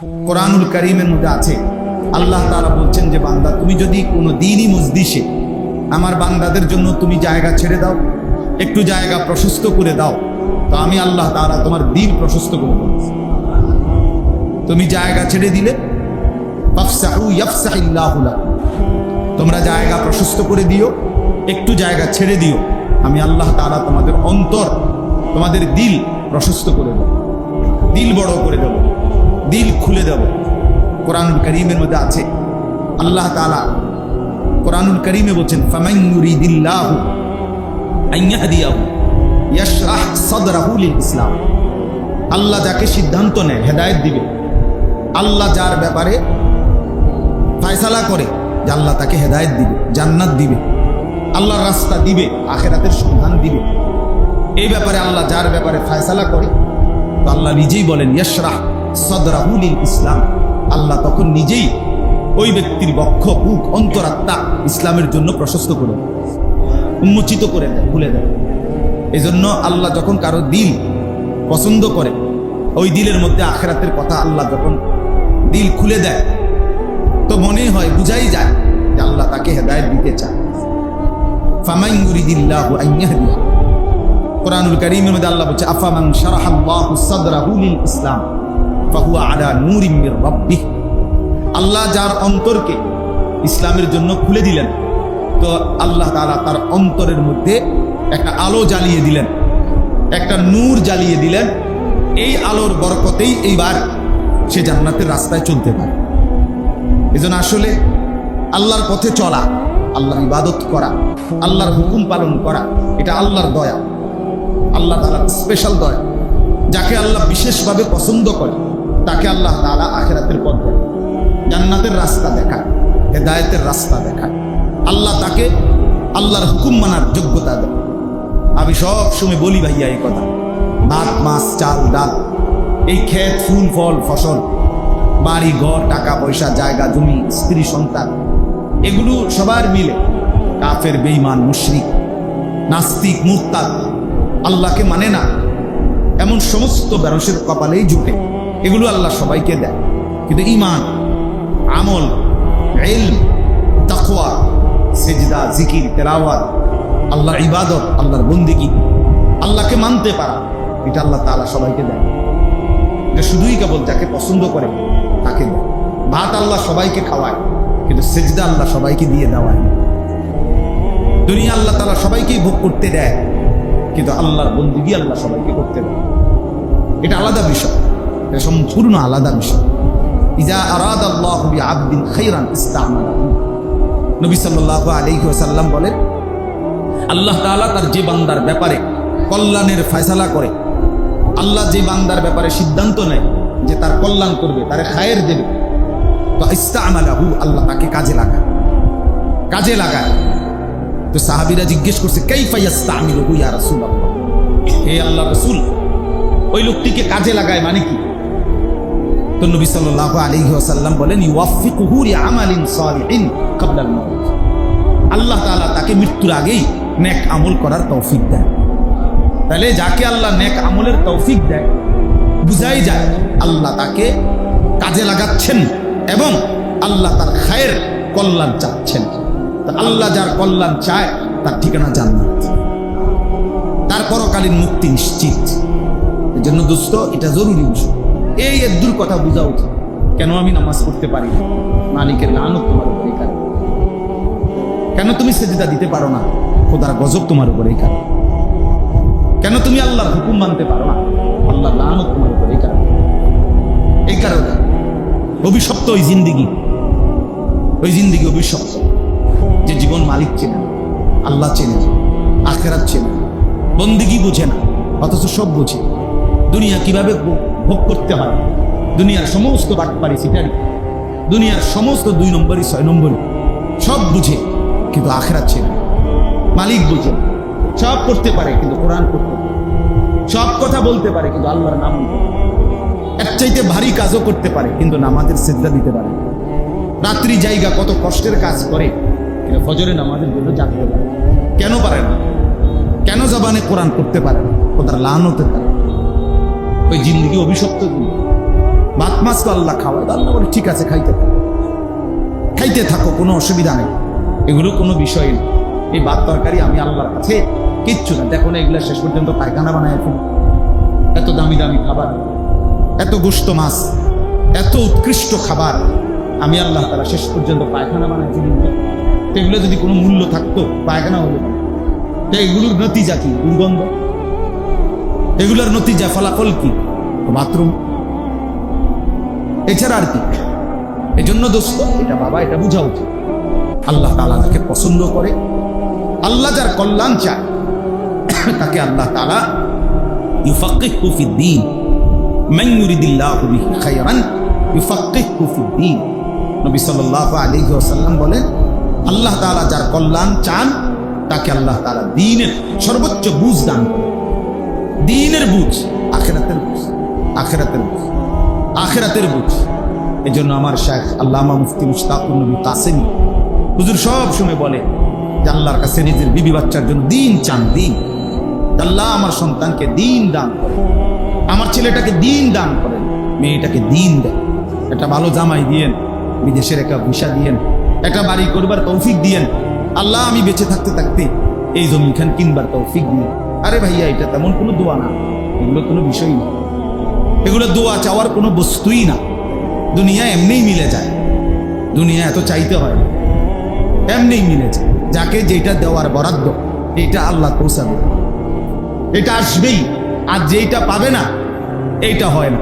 কোরআনুল করিমের মধ্যে আছে। আল্লাহ তারা বলছেন যে, বান্দা, তুমি যদি কোনো দিনই মসজিষে আমার বান্দাদের জন্য তুমি জায়গা ছেড়ে দাও, একটু জায়গা প্রশস্ত করে দাও, তো আমি আল্লাহ তারা তোমার দিন প্রশস্ত করে দেবো। তুমি জায়গা ছেড়ে দিলে। তোমরা জায়গা প্রশস্ত করে দিও, একটু জায়গা ছেড়ে দিও, আমি আল্লাহ তারা তোমাদের অন্তর, তোমাদের দিল প্রশস্ত করে দেব। দিল বড় করে দেব। দিল খুলে দেব। কোরআনুল করিমের মধ্যে আছে। আল্লাহ তাআলা কোরআনুল করিমে বলছেন ইয়াশরাহ ইসলাম আল্লাহ যাকে সিদ্ধান্ত নেয়, হেদায়েত দিবে। আল্লাহ যার ব্যাপারে ফায়সালা করে, যে আল্লাহ তাকে হেদায়েত দিবে, জান্নাত দিবে। আল্লাহর রাস্তা দিবে, আখেরাতের সন্ধান দিবে। এই ব্যাপারে আল্লাহ যার ব্যাপারে ফায়সালা করে, তো আল্লাহ নিজেই বলেন, ইয়শরাহ সদরাহুল ইসলাম। আল্লাহ তখন নিজেই ওই ব্যক্তির বক্ষ, বুক, অন্তরাত্মা ইসলামের জন্য প্রশস্ত করে উন্মোচিত করে দেয় খুলে দেয় এই জন্য আল্লাহ যখন কারও দিল পছন্দ করে, ওই দিলের মধ্যে আখেরাতের কথা আল্লাহ যখন দিল খুলে দেয়, তো মনে হয়, বুঝাই যায় যে আল্লাহ তাকে হেদায়ত দিতে চায়। কোরআনুল কারীমের মধ্যে আল্লাহ বলছে, আফামান লিল ইসলাম। ফাহুয়া আলা নূরিম মির রাব্বিহ। আল্লাহ যার অন্তরকে ইসলামের জন্য খুলে দিলেন, তো আল্লাহ তাআলা তার অন্তরের মধ্যে একটা আলো জ্বালিয়ে দিলেন, একটা নূর জ্বালিয়ে দিলেন। এই আলোর বরকতেই এইবার সে জান্নাতের রাস্তায় চলতে পারে। এজন্য আসলে আল্লাহর পথে চলা, আল্লাহর ইবাদত করা, আল্লাহর হুকুম পালন করা, এটা আল্লাহর দয়া। আল্লাহ তালার স্পেশাল দয়া, যাকে আল্লাহ বিশেষভাবে পছন্দ করে। তাকে আল্লাহ তালা আখেরাতের পথ দেয় জান্নাতের রাস্তা দেখায়, হেদায়েতের রাস্তা দেখায়। আল্লাহ তাকে আল্লাহর হুকুম মানার যোগ্যতা দেয়। আমি সব সময় বলি ভাইয়া এই কথা, ভাত, মাছ, চাল, ডাল, এই ক্ষেত, ফুল, ফল, ফসল, বাড়ি, ঘর, টাকা, পয়সা, জায়গা, জমি, স্ত্রী, সন্তান, এগুলো সবার মিলে কাফের বেইমান মুশরিক, নাস্তিক, মুরতাদ, আল্লাহকে মানে না। এমন সমস্ত বেরসের কপালেই জুটে। এগুলো আল্লাহ সবাইকে দেয়। কিন্তু ইমান আমল, ইলম, তাকওয়া, সেজদা, জিকির, তেলাওয়াত, আল্লাহর ইবাদত, আল্লাহর বন্দিগি, আল্লাহকে মানতে পারা, এটা আল্লাহ তাআলা সবাইকে দেয়। এটা শুধুই কেবল যাকে পছন্দ করে, তাকে দেয়। ভাত আল্লাহ সবাইকে খাওয়ায়, কিন্তু সেজদা আল্লাহ সবাইকে দিয়ে দেওয়ায় দুনিয়া আল্লাহ তালা সবাইকেই ভোগ করতে দেয়, কিন্তু আল্লাহর বন্দিগি আল্লাহ সবাইকে করতে দেয় এটা আলাদা বিষয়। এটা সম্পূর্ণ আলাদা বিষয়। ইজা আল্লাহ নবী সাল্লাল্লাহু আলাইহি ওয়াসাল্লাম বলেন, আল্লাহ তাআলা তার যে বান্দার ব্যাপারে কল্যাণের ফয়সালা করে, আল্লাহ যে বান্দার ব্যাপারে সিদ্ধান্ত নেয় যে তার কল্যাণ করবে, তারে খায়ের দেবে, তো ইস্তা ইস্তামালাহু আল্লাহ তাকে কাজে লাগায়। কাজে লাগায়। তো সাহাবীরা জিজ্ঞেস করছে, কাইফা ইস্তামিলুহু ইয়া রাসূলুল্লাহ? হে আল্লাহ রসুল, ওই লোকটিকে কাজে লাগায় মানে কি? তো নবী সাল্লাল্লাহু আলাইহি ওয়াসাল্লাম বলেন মাউত। আল্লাহ তাআলা তাকে মৃত্যুর আগেই নেক আমল করার তৌফিক দেয় তাহলে যাকে আল্লাহ নেক আমলের তৌফিক দেয়, বুঝাই যায় আল্লাহ তাকে কাজে লাগাচ্ছেন এবং আল্লাহ তার খায়ের কল্যাণ চাচ্ছেন। আল্লাহ যার কল্যাণ চায়, তার ঠিকানা জান্নাত। তার পরকালীন মুক্তি নিশ্চিত। এই জন্য দোস্ত, এটা জরুরি বিষয়। এই এদ্দুর কথা বোঝা উচিত। কেন আমি নামাজ পড়তে পারি মালিকের লানত তোমার উপরে। কেন তুমি সেজদা দিতে পারো না? খোদার গজব তোমার উপরে এই। কেন তুমি আল্লাহর হুকুম মানতে পারো না? আল্লাহ লানত তোমার উপরে এই কারণে। এই কারণে অভিশপ্ত ওই জিন্দিগি ওই জিন্দিগি অভিশপ্ত, যে জীবন মালিক চেনে আল্লাহ চেনে আখেরাত চেনে বন্দিগি বুঝে না, অথচ সব বুঝে। দুনিয়া কীভাবে ভোগ- করতে হয়। দুনিয়ার সমস্ত বাটপারি সিটারি দুনিয়ার সমস্ত দুই নম্বরই, ছয় নম্বরই। সব বুঝে, কিন্তু আখেরাত না। মালিক বুঝে সব করতে পারে, কিন্তু কোরআন করতে সব কথা বলতে পারে, কিন্তু আল্লাহর নাম। এর চাইতে ভারী কাজও করতে পারে, কিন্তু নামাজের সেজদা দিতে পারে রাত্রি জায়গা কত কষ্টের কাজ করে, কিন্তু ফজরে নামাজের জন্য জাগতে পারে কেন পারে না? কেন জবানে কোরআন করতে পারে না? ওটার লান হতে পারে ওই জিন্দগি অভিশপ্ত ভাত মাছ তো আল্লাহ খাওয়ায় আল্লাহ বলে, ঠিক আছে, খাইতে থাকো। খাইতে থাকো, কোনো অসুবিধা নেই। এগুলো কোনো বিষয় না। এই ভাত তরকারি আমি আল্লাহর কাছে কিচ্ছু না। দেখো না, এগুলো শেষ পর্যন্ত পায়খানা বানায় ফেলি। এত দামি দামি খাবার, এত গোস্ত মাছ, এত উৎকৃষ্ট খাবার আমি আল্লাহ তারা শেষ পর্যন্ত পায়খানা বানায় ফেলি। এগুলো যদি কোনো মূল্য থাকতো, পায়খানা হলো তো এগুলোর নতিজা কি? দুর্গন্ধ? এগুলোর নতিজা ফলাফল কি? বাথরুম। এছাড়া আর কি? এই জন্য দোস্ত এটা বাবা এটা বোঝা উচিত। আল্লাহ তালা যাকে পছন্দ করে আল্লাহ যার কল্যাণ চায় তাকে আল্লাহ তালা ইউফাক্কিহু ফিদ্দীন। মান ইউরিদিল্লাহু বিহি খায়রান ইউফাক্কিহু ফিদ্দীন। নবী সাল্লাল্লাহু আলাইহি ওয়াসাল্লাম বলেন আল্লাহ তাআলা যার কল্যাণ চান তাকে আল্লাহ তালা দিনের সর্বোচ্চ বুঝ দান করেন। দ্বীনের বুঝ। আখেরাতের বুঝ। আখিরাতের বুঝ। আখেরাতের বুঝ। এই জন্য আমার শেখ আল্লামা মুফতি মুশতাকুর নবী কাসেমি হুজুর সব সময় বলে যে আল্লাহর কাছে নিজের বিবি বাচ্চার জন্য দিন চান, দিন। আল্লাহ আমার সন্তানকে দিন দান করে আমার ছেলেটাকে দিন দান করেন। মেয়েটাকে দিন দেন। একটা ভালো জামাই দিয়েন। বিদেশের একটা ভিসা দিয়েন। একটা বাড়ি করবার তৌফিক দিয়েন। আল্লাহ আমি বেঁচে থাকতে থাকতে এই জমিখান কিনবার তৌফিক দিয়েন। আরে ভাইয়া, এটা তেমন কোনো দোয়া না। এগুলো কোনো বিষয় না। এগুলো দোয়া চাওয়ার কোনো বস্তুই না। দুনিয়া এমনিই মিলে যায়। দুনিয়া এত চাইতে হয় এমনিই মিলে যায়। যাকে যেটা দেওয়ার বরাদ্দ, এটা আল্লাহ পৌঁছাবে এটা আসবেই। আর যেটা পাবে না, এইটা হয় না।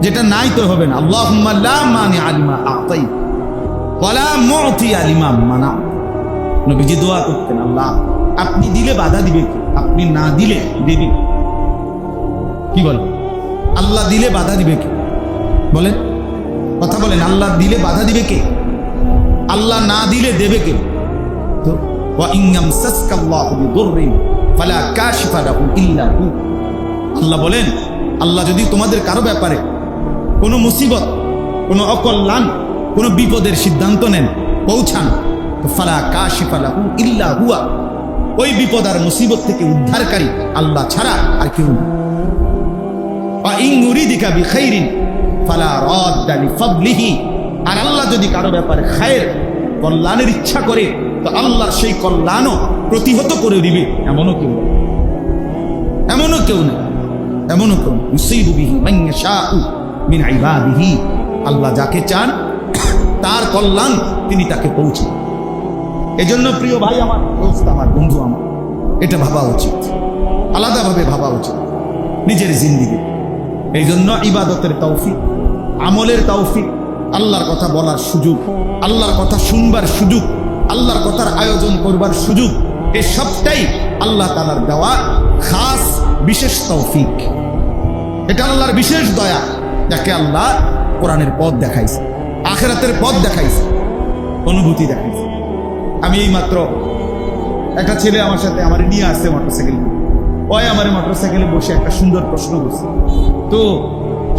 যেটা নাই তো হবে না। আল্লাহ মানে আলিমা আতাই। ওয়ালা মুতি আলিমা মানা। নবীজি দোয়া করতেন, আল্লাহ, আপনি দিলে বাধা দিবে কে? আপনি না দিলে দেবে কি বল? আল্লাহ দিলে বাধা দিবে কে? বলেন। কথা বলেন, আল্লাহ দিলে বাধা দিবে কে? আল্লাহ না দিলে দেবে কে? তো আল্লাহ বলেন, আল্লাহ যদি তোমাদের কারও ব্যাপারে কোনো মুসিবত, কোনো অকল্যাণ, কোনো বিপদের সিদ্ধান্ত নেন, পৌঁছান ফালা কাশিফা লাহু ইল্লা হুয়া। ওই বিপদ আর মুসিবত থেকে উদ্ধারকারী আল্লাহ ছাড়া আর কেউ আর আল্লাহ যদি কারও ব্যাপারে খায়ের কল্যাণের ইচ্ছা করে, তো আল্লাহ সেই কল্যাণও প্রতিহত করে দিবে, এমনও কেউ এমনও কেউ নেই। এমনও কেউ মিন আল্লাহ যাকে চান, তার কল্যাণ তিনি তাকে পৌঁছে এজন্য প্রিয় ভাই আমার, দোস্ত আমার, বন্ধু আমার, এটা ভাবা উচিত। আলাদাভাবে ভাবা উচিত। নিজের জিন্দিগি। এই জন্য ইবাদতের তৌফিক, আমলের তৌফিক, আল্লাহর কথা বলার সুযোগ, আল্লাহর কথা শুনবার সুযোগ, আল্লাহর কথার আয়োজন করবার সুযোগ, এ সবটাই আল্লাহ তালার দেওয়া খাস বিশেষ তৌফিক। এটা আল্লাহর বিশেষ দয়া, যাকে আল্লাহ কোরআনের পথ দেখাইছে, আখেরাতের পথ দেখাইছে, অনুভূতি দেখাইছে। আমি এই মাত্র একটা ছেলে আমার সাথে আমার নিয়ে আসছে মোটরসাইকেল ওই আমার মোটরসাইকেলে বসে একটা সুন্দর প্রশ্ন করছে। তো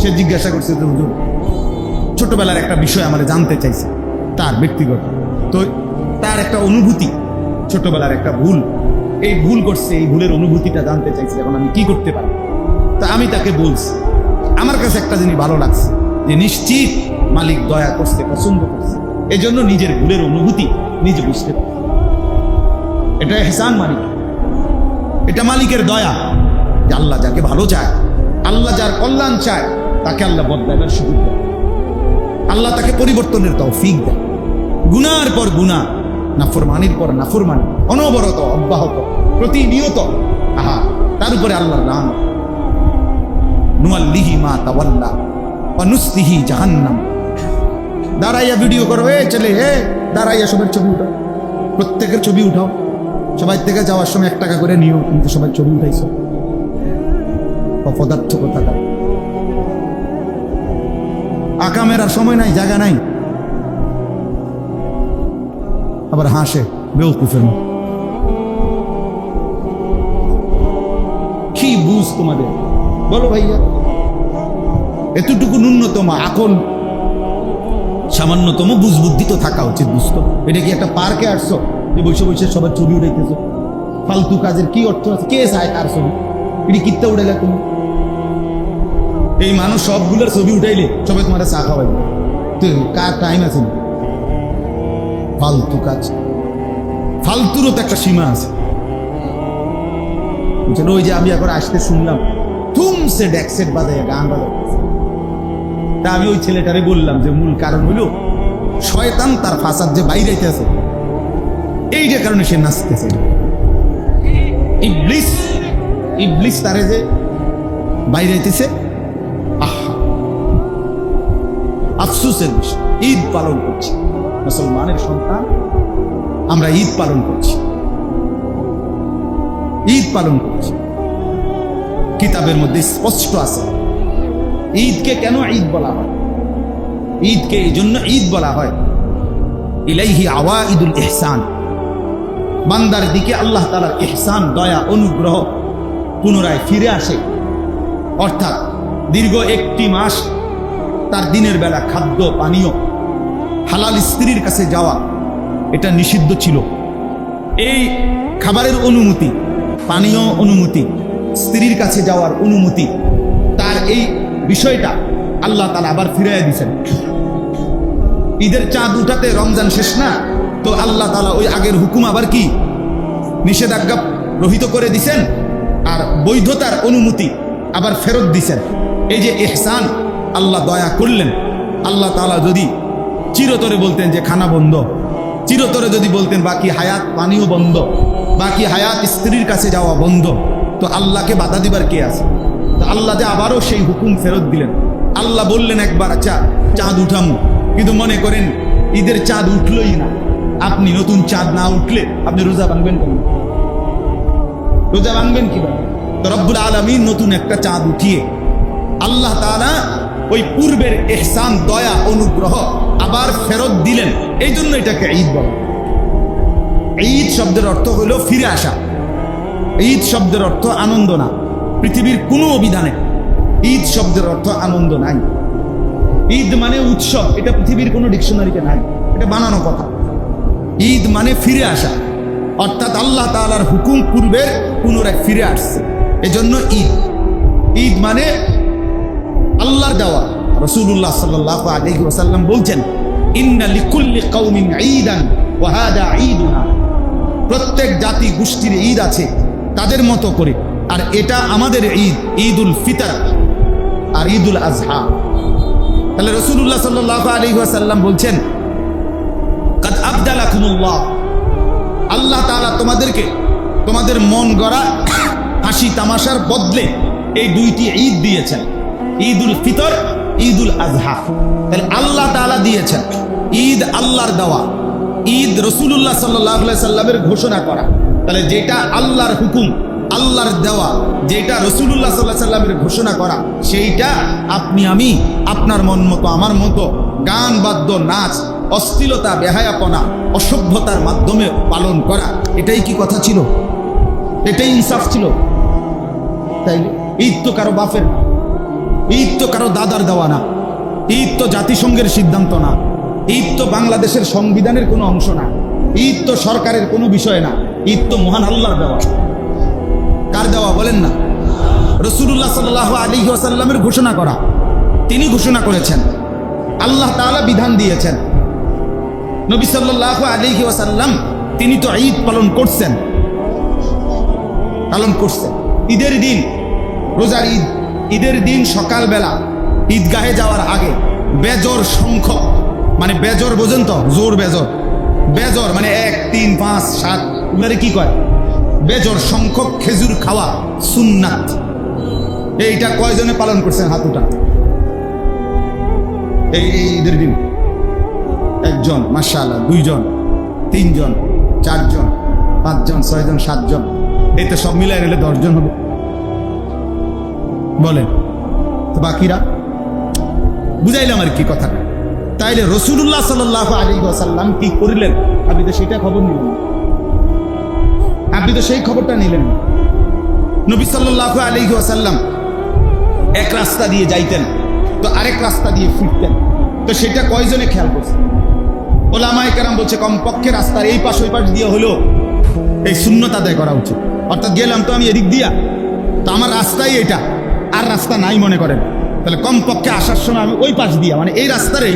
সে জিজ্ঞাসা করছে যে, হুজুর, ছোটবেলার একটা বিষয় আমার জানতে চাইছে, তার ব্যক্তিগত। তো তার একটা অনুভূতি, ছোটবেলার একটা ভুল। এই ভুল করছে, এই ভুলের অনুভূতিটা জানতে চাইছে, এখন আমি কি করতে পারি? তা আমি তাকে বলছি, আমার কাছে একটা জিনিস ভালো লাগছে, যে নিশ্চিত মালিক দয়া করতে পছন্দ করছে। এজন্য নিজের ভুলের অনুভূতি নিজে বুঝতে এটা হেসান মালিক। এটা মালিকের দয়া যে আল্লাহ যাকে ভালো চায়, আল্লাহ যার কল্যাণ চায়, তাকে আল্লাহ বদলাইবার সুযোগ দেয়। আল্লাহ তাকে পরিবর্তনের তৌফিক দেয়। গুনার পর গুণা নাফরমানির পর নাফরমানি, অনবরত অব্যাহত, প্রতিনিয়ত, আহা, তার উপরে আল্লাহর রাম। নুয়াল্লিহি মা তাওয়াল্লা অনুস্তিহি জাহান্নাম। দাঁড়াইয়া ভিডিও করো, এ ছেলে হে দাঁড়াইয়া সবার ছবি উঠাও। প্রত্যেকের ছবি উঠাও। সবাই থেকে যাওয়ার সময় এক টাকা করে নিও, কিন্তু সবাই ছবি উঠাইছো। অপদার্থ কোথাকা আকামের আর সময় নাই, জায়গা নাই। আবার হাসে বেউকুফের মতো। কি বুঝ তোমাদের? বলো ভাইয়া। এতটুকু ন্যূনতম আকল সামান্যতম বুঝবুদ্ধি তো থাকা উচিত বুঝতো এটা কি একটা পার্কে আসছো? যে বসে বসে সবার ছবি উঠাইতেছো ফালতু কাজের কি অর্থ আছে? কে চায় কার ছবি? এটি কিত্তে উঠাইলে তুমি? এই মানুষ সবগুলোর ছবি উঠাইলে সবাই তোমার চা খাওয়াই তো কার টাইম আছে? ফালতু কাজ। ফালতুরও তো একটা সীমা আছে। ওই যে আমি এখন আসতে শুনলাম তুমসে ড্যাকসেট বাজায় গান বাজায় তা আমি ওই ছেলেটারে বললাম যে, মূল কারণ হলো শয়তান তার ফাসাদ যে বাইরে আছে এইটার কারণে সে নাচতেছে। ইবলিস ইবলিস তারে যে বাইরে আইতেছে, আহা। আফসোসের বিষয়, ঈদ পালন করছি। মুসলমানের সন্তান, আমরা ঈদ পালন করছি। ঈদ পালন করছি। কিতাবের মধ্যে স্পষ্ট আছে। ঈদকে কেন ঈদ বলা হয়? ঈদকে এই জন্য ঈদ বলা হয়। ইলাইহি আওয়া ঈদুল ইহসান। বান্দার দিকে আল্লাহ তালার ইহসান, দয়া, অনুগ্রহ পুনরায় ফিরে আসে। অর্থাৎ দীর্ঘ একটি মাস তার দিনের বেলা খাদ্য, পানীয়, হালাল স্ত্রীর কাছে যাওয়া, এটা নিষিদ্ধ ছিল। এই খাবারের অনুমতি, পানীয় অনুমতি, স্ত্রীর কাছে যাওয়ার অনুমতি, তার এই বিষয়টা আল্লাহ তালা আবার ফিরাইয়া দিছেন। ঈদের চাঁদ উঠাতে রমজান শেষ না? তো আল্লাহ তালা ওই আগের হুকুম আবার কি? নিষেধাজ্ঞা রহিত করে দিছেন আর বৈধতার অনুমতি আবার ফেরত দিছেন। এই যে এহসান আল্লাহ দয়া করলেন। আল্লাহ তালা যদি চিরতরে বলতেন যে খানা বন্ধ, চিরতরে যদি বলতেন বাকি হায়াত পানিও বন্ধ, বাকি হায়াত স্ত্রীর কাছে যাওয়া বন্ধ, তো আল্লাহকে বাধা দিবার কে আছে? আল্লাহ যে আবারও সেই হুকুম ফেরত দিলেন। আল্লাহ বললেন একবার আচ্ছা চাঁদ উঠামু। কিন্তু মনে করেন, ঈদের চাঁদ উঠলই না। আপনি নতুন চাঁদ না উঠলে আপনি রোজা ভাঙবেন কেন? রোজা ভাঙবেন কীভাবে তো রব্বুল আলমিন নতুন একটা চাঁদ উঠিয়ে আল্লাহ তাআলা ওই পূর্বের এহসান দয়া, অনুগ্রহ আবার ফেরত দিলেন। এই জন্য এটাকে ঈদ বলা। ঈদ শব্দের অর্থ হলো ফিরে আসা। ঈদ শব্দের অর্থ আনন্দ না। পৃথিবীর কোনো অভিধানে। ঈদ শব্দের অর্থ আনন্দ নাই। ঈদ মানে উৎসব, এটা পৃথিবীর কোনো ডিকশনারিতে নাই। এটা বানানো কথা। ঈদ মানে ফিরে আসা। অর্থাৎ আল্লাহ তাআলার হুকুম পূর্বের পুনরায় ফিরে আসছে। এজন্য ঈদ। ঈদ মানে আল্লাহর দেওয়া। রসুল্লাহ সাল্লাহ আলহি ওসাল্লাম বলছেন প্রত্যেক জাতি গোষ্ঠীর ঈদ আছে তাদের মতো করে। আর এটা আমাদের ঈদ ঈদ উল ফিতর আর ঈদ উল আজহা। তাহলে রসুল্লাহ সাল্লাহ আলী ওয়াসাল্লাম বলছেন আল্লাহ তাআলা তোমাদেরকে তোমাদের মন গড়া হাসি তামাশার বদলে এই দুইটি ঈদ দিয়েছেন। ঈদ উল ফিতর ঈদ উল আজহা। তাহলে আল্লাহ তাআলা দিয়েছেন ঈদ আল্লাহর দেওয়া, ঈদ রসুল্লাহ সাল্লাহ সাল্লামের ঘোষণা করা। তাহলে যেটা আল্লাহর হুকুম আল্লাহর দেওয়া, যেটা রসুল্লাহ সাল্লাহ সাল্লামের ঘোষণা করা, সেইটা আপনি, আমি, আপনার মন মতো, আমার মতো গান, বাদ্য, নাচ, অশ্লীলতা, বেহায়াপনা, অসভ্যতার মাধ্যমে পালন করা, এটাই কি কথা ছিল? এটাই ইনসাফ ছিল? তাই ঈদ তো কারও বাপের না। ঈদ তো কারও দাদার দেওয়া না। ঈদ তো জাতিসংঘের সিদ্ধান্ত না। ঈদ তো বাংলাদেশের সংবিধানের কোনো অংশ না। ঈদ তো সরকারের কোনো বিষয় না। ঈদ তো মহান আল্লাহর দেওয়া। কার দেওয়া, বলেন না। রসুল্লাহ সাল্লাহ আলী আসাল্লামের ঘোষণা করা। তিনি ঘোষণা করেছেন। আল্লাহ তাআলা বিধান দিয়েছেন। নবী সাল্লাহ আলী ওয়াসাল্লাম, তিনি তো ঈদ পালন করছেন। পালন করছেন। ঈদের দিন, রোজার ঈদ, ঈদের দিন সকালবেলা ঈদগাহে যাওয়ার আগে বেজর সংখ্যক মানে বেজর বোঝেন তো জোর বেজর। বেজর মানে এক, তিন, পাঁচ, সাত, এগুলারে কি কয়? বেজর সংখ্যক খেজুর খাওয়া সুন্নাত। এইটা কয়জনে পালন করছেন হাতুটা এই এই ঈদের দিন। একজন মার্শাল্লাহ দুইজন, তিনজন, চারজন, পাঁচজন, ছয়জন, সাতজন। এই তো সব মিলাই নিলে দশজন হবে। বলেন বাকিরা? বুঝাইলাম আর কি কথাটা। তাইলে রসুল্লাহ সাল্লাহ আলী সাল্লাম কি করিলেন? আপনি তো সেটা খবর নিলেন। আপনি তো সেই খবরটা নিলেন। নবী সাল্লাহ আলী সাল্লাম এক রাস্তা দিয়ে যাইতেন, তো আরেক রাস্তা দিয়ে ফিরতেন। তো সেটা কয়জনে খেয়াল করছে ওলামায় কেরাম বলছে, কমপক্ষে রাস্তার এই পাশ ওই পাশ দিয়ে হলো এই শূন্যত আদায় করা উচিত। অর্থাৎ গেলাম তো আমি এদিক দিয়া। তো আমার রাস্তাই এটা, আর রাস্তা নাই মনে করেন। তাহলে কমপক্ষে আসার সময় আমি ওই পাশ দিয়ে মানে এই রাস্তারে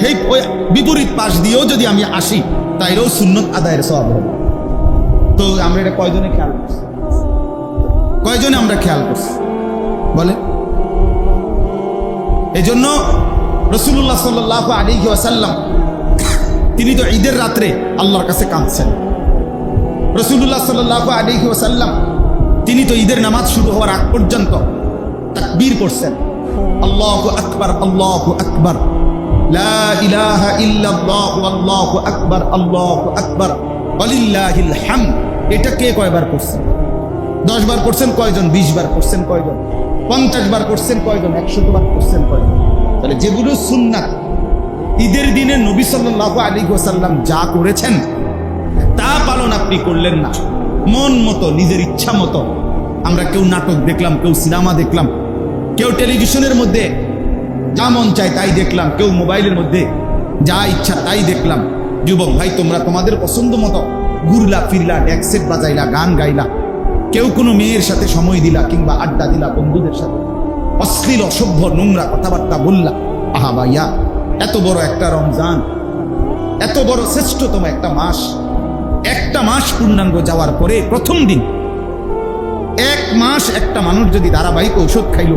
সেই ওই বিপরীত পাশ দিয়েও যদি আমি আসি, তাইলেও সুন্নত আদায়ের স্বভাব হবে। তো আমরা এটা কয়জনে খেয়াল করছি? কয়জনে আমরা খেয়াল করছি? বলে জন্য রসুল্লাহ সাল্লাহ আলী ওয়াসাল্লাম তিনি তো ঈদের রাত্রে আল্লাহর কাছে কাঁদছেন। রসুল্লাহ সাল্লাহ আলী ওয়াসাল্লাম তিনি তো ঈদের নামাজ শুরু হওয়ার আগ পর্যন্ত তাকবীর করছেন আল্লাহ আকবর, আল্লাহ আকবার। লা ইলাহা ইল্লাল্লাহ আল্লাহু আকবার আল্লাহু আকবার। ওয়ালিল্লাহিল হামদ। এটা কে কয়বার করছেন দশ বার করছেন কয়জন? বিশ বার করছেন কয়জন? পঞ্চাশ বার করছেন কয়জন? একশত বার করছেন কয়জন? তাহলে যেগুলো সুন্নাত, ঈদের দিনে নবী সাল্লাহ আলী গোসাল্লাম যা করেছেন, তা পালন আপনি করলেন না। মন মতো, নিজের ইচ্ছা মতো। আমরা কেউ নাটক দেখলাম, কেউ সিনেমা দেখলাম, কেউ টেলিভিশনের মধ্যে যা মন চায় তাই দেখলাম, কেউ মোবাইলের মধ্যে যা ইচ্ছা তাই দেখলাম। যুবক ভাই, তোমরা তোমাদের পছন্দ মতো ঘুরলা, ফিরলা ড্যাক্সেট বাজাইলা, গান গাইলা। কেউ কোনো মেয়ের সাথে সময় দিলা কিংবা আড্ডা দিলা বন্ধুদের সাথে। অশ্লীল, অসভ্য, নোংরা কথাবার্তা বললা। আহা ভাইয়া, এত বড় একটা রমজান, এত বড় শ্রেষ্ঠতম একটা মাস। একটা মাস পূর্ণাঙ্গ যাওয়ার পরে প্রথম দিন। এক মাস একটা মানুষ যদি ধারাবাহিক ঔষধ খাইল,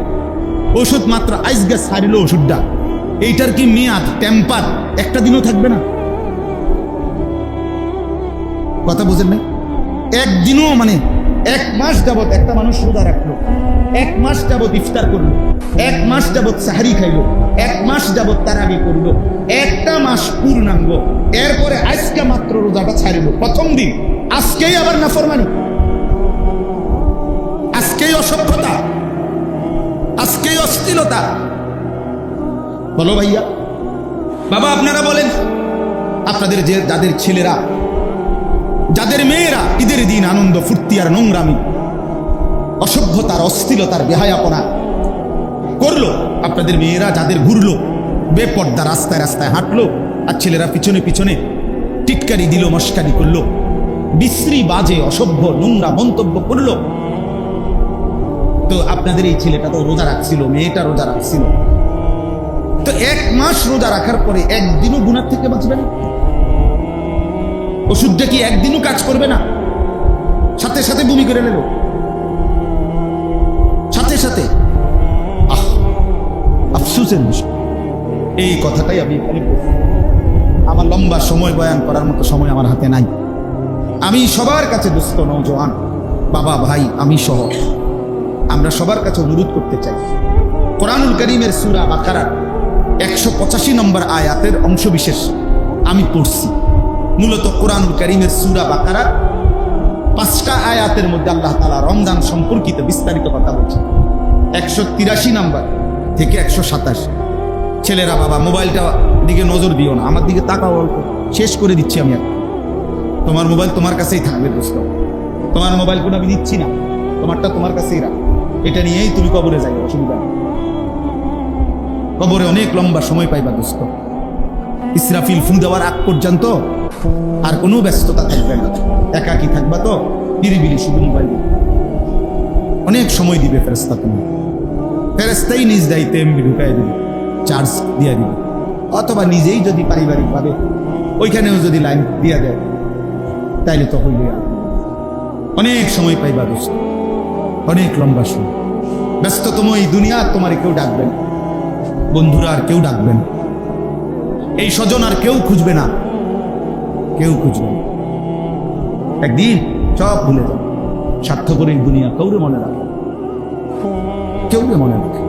ঔষধ মাত্র আইসগা সারিল ওষুধটা। এইটার কি মেয়াদ টেম্পার একটা দিনও থাকবে না? কথা বুঝেন নাই? একদিনও মানে এক মাস যাবত একটা মানুষ রোজা রাখল। এক মাস যাবত ইফতার করল। এক মাস যাবৎ সাহারি খাইলো। এক মাস যাবত তারাবি করল। একটা মাস পূর্ণাঙ্গ। এরপরে আজকে মাত্র রোজাটা ছাড়িল। প্রথম দিন। আজকেই আবার নাফরমানি। আজকেই অসভ্যতা। আজকেই অশ্লীলতা। বলো ভাইয়া। বাবা, আপনারা বলেন। আপনাদের যে যাদের ছেলেরা যাদের মেয়েরা ঈদের দিন আনন্দ, ফুর্তি আর নোংরামি, অসভ্যতার অস্থিলতার বেহায়াপনা করল, আপনাদের মেয়েরা যাদের ঘুরলো, বেপর্দা রাস্তায় রাস্তায় হাঁটলো, আর ছেলেরা পিছনে পিছনে টিটকারি দিল মস্কারি করল, বিশ্রী বাজে, অসভ্য, নোংরা মন্তব্য করল। তো আপনাদের এই ছেলেটা তো রোজা রাখছিল, মেয়েটা রোজা রাখছিল। তো এক মাস রোজা রাখার পরে একদিনও গুণার থেকে বাঁচবে না। ওষুধটা কি একদিনও কাজ করবে না? সাথে সাথে বমি করে নেব। সাথে সাথে। আহ, আফসুসের এই কথাটাই আমি এখানে। আমার লম্বা সময় বয়ান করার মতো সময় আমার হাতে নাই। আমি সবার কাছে দুস্থ নৌজওয়ান বাবা, ভাই, আমি সহ। আমরা সবার কাছে অনুরোধ করতে চাই। কোরআনুল করিমের সুরা বাকারার একশো পঁচাশি নম্বর আয়াতের অংশবিশেষ আমি পড়ছি। মূলত কোরআনুল করিমের সুরা বাকারার পাঁচটা আয়াতের মধ্যে আল্লাহ তালা রমজান সম্পর্কিত বিস্তারিত কথা বলছে একশো তিরাশি নাম্বার থেকে একশো সাতাশ। ছেলেরা, বাবা, মোবাইলটা দিকে নজর দিও না, আমার দিকে তাকাও অল্প। শেষ করে দিচ্ছি আমি এখন। তোমার মোবাইল তোমার কাছেই থাকবে দোস্ত। তোমার মোবাইল কোনো আমি দিচ্ছি না। তোমারটা তোমার কাছেই রাখ। এটা নিয়েই তুমি কবরে যাই অসুবিধা কবরে অনেক লম্বা সময় পাইবা দোস্ত। ইসরাফিল ফু দেওয়ার আগ পর্যন্ত আর কোনো ব্যস্ততা থাকবে না। একাকি থাকবা তো, নিরিবিলি শুধু মোবাইল অনেক সময় দিবে ফেরেস্তা তুমি ফেরেস্তাই নিজ দায়িত্বে এমবি ঢুকাই দিবে চার্জ দিয়ে দিবে। অথবা নিজেই যদি পারিবারিকভাবে ওইখানেও যদি লাইন দিয়ে দেয়, তাইলে তো হইলে অনেক সময় পাইবা দোস্ত, অনেক লম্বা সময়। ব্যস্ততম এই দুনিয়া তোমার কেউ ডাকবে না। বন্ধুরা আর কেউ ডাকবে না। এই স্বজন আর কেউ খুঁজবে না। কেউ খুঁজবে একদিন সব ভুলে যাবে এই দুনিয়া কেউরে মনে রাখে কেউরে মনে রাখে